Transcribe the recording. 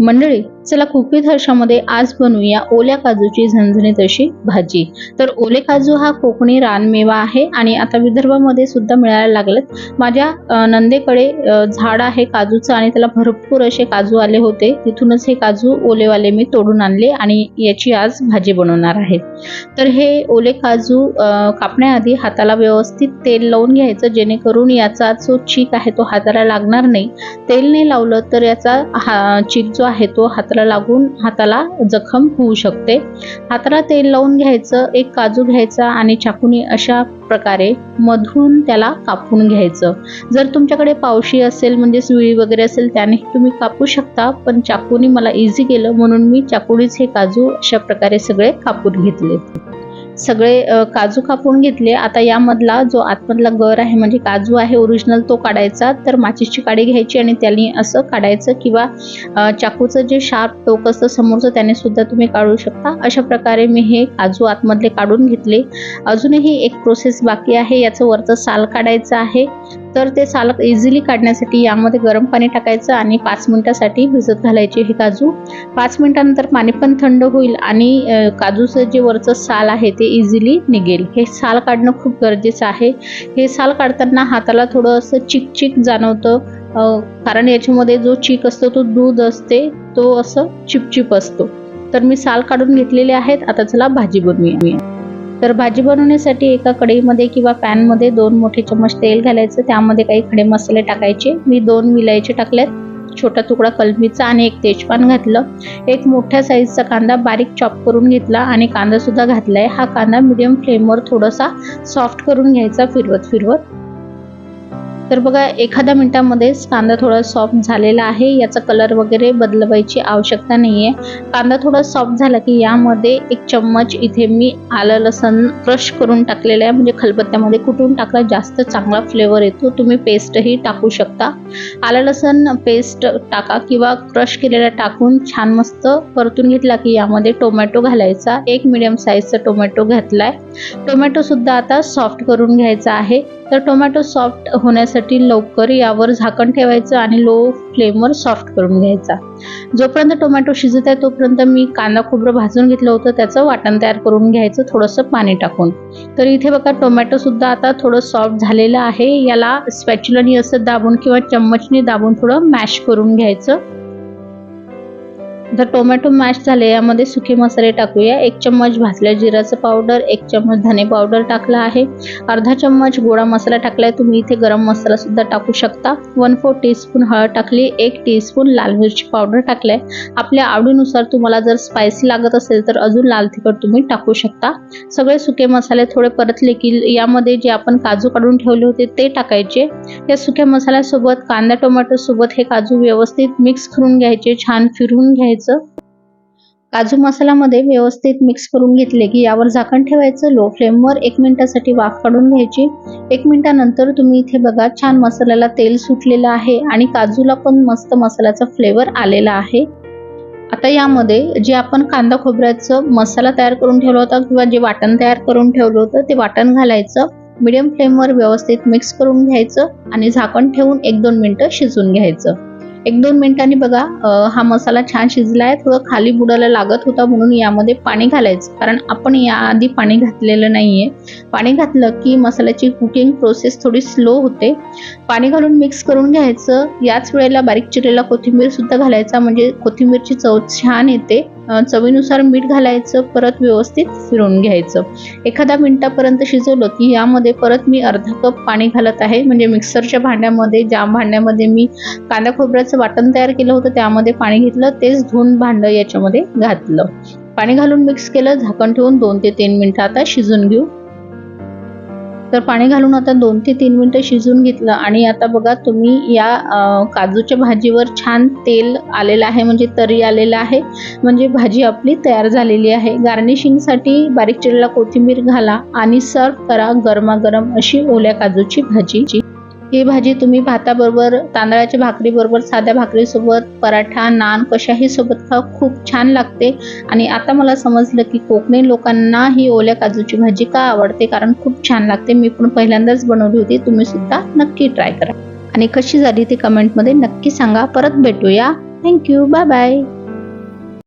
मंडळी चला कुकीत हर्षामध्ये आज बनवूया ओल्या काजूची झणझणीत अशी भाजी. तर ओले काजू हा कोकणी रानमेवा आहे आणि आता विदर्भामध्ये सुद्धा मिळायला लागलेत. माझ्या नंदेकडे झाड आहे काजूचं आणि त्याला भरपूर असे काजू आले होते. तिथूनच हे काजू ओलेवाले मी तोडून आणले आणि याची आज भाजी बनवणार आहे. तर हे ओले काजू कापण्याआधी हाताला व्यवस्थित तेल लावून घ्यायचं जेणेकरून याचा जो चीक आहे तो हाताला लागणार नाही. तेल नाही लावलं तर याचा हा चीक जो आहे तो हाताला लागून हाताला जखम होऊ शकते. हाताला तेल लावून घ्यायचं एक काजू घ्यायचा आणि चाकूने अशा प्रकारे मधून त्याला कापून घ्यायचं. जर तुमच्याकडे पावशी असेल म्हणजे सुळी वगैरे असेल त्याने तुम्ही कापू शकता पण चाकूने मला इझी केलं म्हणून मी चाकूनीच हे काजू अशा प्रकारे सगळे कापून घेतले सगळे काजू कापून घेतले. आता यामधला जो आतमधला गर आहे म्हणजे काजू आहे ओरिजिनल तो काढायचा. तर माचीसची काडी घ्यायची आणि त्याने असं काढायचं किंवा चाकूचं जे शार्प टोक असतं समोरचं त्याने सुद्धा तुम्ही काढू शकता. अशा प्रकारे मी हे काजू आतमधले काढून घेतले. अजूनही एक प्रोसेस बाकी आहे. याचं वरचं साल काढायचं आहे. तर ते सालक इझिली काढण्यासाठी यामध्ये गरम पाणी टाकायचं आणि पाच मिनिटासाठी भिजत घालायचे हे काजू. पाच मिनिटानंतर पाणी पण थंड होईल आणि काजूचं जे वरचं साल आहे ते इझिली निघेल. हे साल काढणं खूप गरजेचं आहे. हे साल काढताना हाताला थोडं असं चिकचिक जाणवतं कारण याच्यामध्ये जो चीक असतो तो दूध असते तो असं चिपचिप असतो. तर मी साल काढून घेतलेले आहेत. आता चला भाजी बनवूया. तर भाजी बनवण्यासाठी एका कढईमध्ये किंवा पॅनमध्ये दोन मोठे चम्मच तेल घालायचं. त्यामध्ये काही खडे मसाले टाकायचे. मी दोन विलायचे टाकल्यात छोटा तुकडा कलमीचा आणि एक तेजपान घातलं. एक मोठ्या साईजचा कांदा बारीक चॉप करून घेतला आणि कांदा सुद्धा घातलाय. हा कांदा मिडियम फ्लेमवर थोडासा सॉफ्ट करून घ्यायचा फिरवत फिरवत तर बघा एखाद्या मिनिटामध्येच कांदा थोडा सॉफ्ट झालेला आहे. याचा कलर वगैरे बदलवायची आवश्यकता नाही आहे कांदा थोडा सॉफ्ट झाला की यामध्ये एक चम्मच इथे मी आलं लसण क्रश करून टाकलेलं आहे. म्हणजे खलबत्त्यामध्ये कुटून टाकला जास्त चांगला फ्लेवर येतो. तुम्ही पेस्टही टाकू शकता. आलं लसण पेस्ट टाका किंवा क्रश केलेला टाकून छान मस्त परतून घेतला की यामध्ये टोमॅटो घालायचा. एक मिडियम साईजचा टोमॅटो घातलाय. टोमॅटो सुद्धा आता सॉफ्ट करून घ्यायचा आहे. तर टोमॅटो सॉफ्ट होण्यासाठी लवकर यावर झाकण ठेवायचं आणि लो फ्लेमवर सॉफ्ट करून घ्यायचा. जोपर्यंत टोमॅटो शिजत आहे तोपर्यंत मी कांदा खोबरं भाजून घेतलं होतं. त्याचं वाटण तयार करून घ्यायचं थोडंसं पाणी टाकून. तर इथे बघा टोमॅटो सुद्धा आता थोडं सॉफ्ट झालेलं आहे. याला स्पॅच्युलानी असं दाबून किंवा चम्मचने दाबून थोडं मॅश करून घ्यायचं. तर टोमॅटो मॅश झाले यामध्ये सुके मसाले टाकूया. एक चम्मच भाजल्या जिराचं पावडर एक चम्मच धने पावडर टाकला आहे. अर्धा चम्मच गोडा मसाला टाकलाय तुम्ही इथे गरम मसाला सुद्धा टाकू शकता. वन फोर टीस्पून हळद टाकली एक टीस्पून लाल मिरची पावडर टाकलाय. आपल्या आवडीनुसार तुम्हाला जर स्पायसी लागत असेल तर अजून लाल तिखट तुम्ही टाकू शकता. सगळे सुके मसाले थोडे परतले की यामध्ये जे आपण काजू काढून ठेवले होते ते टाकायचे. या सुक्या मसाल्यासोबत कांदा टोमॅटो सोबत हे काजू व्यवस्थित मिक्स करून घ्यायचे छान फिरवून घ्यायचे. काजू मसाल्यामध्ये व्यवस्थित मिक्स करून घेतले की यावर झाकण ठेवायचं. लो फ्लेमवर एक मिनिटासाठी वाफ काढून घ्यायची. एक मिनिटानंतर तुम्ही इथे बघा छान मसाल्याला तेल सुटलेलं आहे आणि काजूला पण मस्त मसाल्याचा फ्लेवर आलेला आहे. आता यामध्ये जे आपण कांदा खोबऱ्याचं मसाला तयार करून ठेवला होता किंवा जे वाटण तयार करून ठेवलं होतं ते वाटण घालायचं. मिडियम फ्लेमवर व्यवस्थित मिक्स करून घ्यायचं आणि झाकण ठेवून एक दोन मिनटं शिजून घ्यायचं. एक दोन मिनिटांनी बघा हा मसाला छान शिजला आहे थोडं खाली बुडायला लागत होता म्हणून यामध्ये पाणी घालायचं. कारण आपण याआधी पाणी घातलेलं नाहीये. पाणी घातलं की मसाल्याची कुकिंग प्रोसेस थोडी स्लो होते. पाणी घालून मिक्स करून घ्यायचं. याच वेळेला बारीक चिरलेला कोथिंबीर सुद्धा घालायचा. म्हणजे कोथिंबीरची चव छान येते. चवीनुसार मीठ घालायचं परत व्यवस्थित फिरून घ्यायचं. एखाद्या मिनटापर्यंत शिजवलं की यामध्ये परत मी अर्धा कप पाणी घालत आहे. म्हणजे मिक्सरच्या भांड्यामध्ये ज्या भांड्यामध्ये मी कांदा खोबऱ्याचं वाटण तयार केलं होतं त्यामध्ये पाणी घेतलं तेच धुवून भांडं याच्यामध्ये घातलं. पाणी घालून मिक्स केलं झाकण ठेवून दोन ते तीन मिनिटं आता शिजून घेऊ. तर पाणी घालून आता दोन ते तीन मिनटं शिजून घेतलं. आणि आता बघा तुम्ही या काजूच्या भाजीवर छान तेल आलेलं आहे म्हणजे तरी आलेलं आहे. म्हणजे भाजी आपली तयार झालेली आहे. गार्निशिंगसाठी बारीक चिरलेला कोथिंबीर घाला आणि सर्व करा गरमागरम अशी ओल्या काजूची भाजी. ही भाजी तुम्ही भाताबरोबर तांदळाच्या भाकरीबरोबर साध्या भाकरीसोबत पराठा नान कशाही सोबत खा खूप छान लागते. आणि आता मला समजलं की कोकणी लोकांना ही ओल्या काजूची भाजी का आवडते? कारण खूप छान लागते. मी पण पहिल्यांदाच बनवली होती. तुम्ही सुद्धा नक्की ट्राय करा. आणि कशी झाली ती कमेंटमध्ये नक्की सांगा. परत भेटूया. Thank you bye bye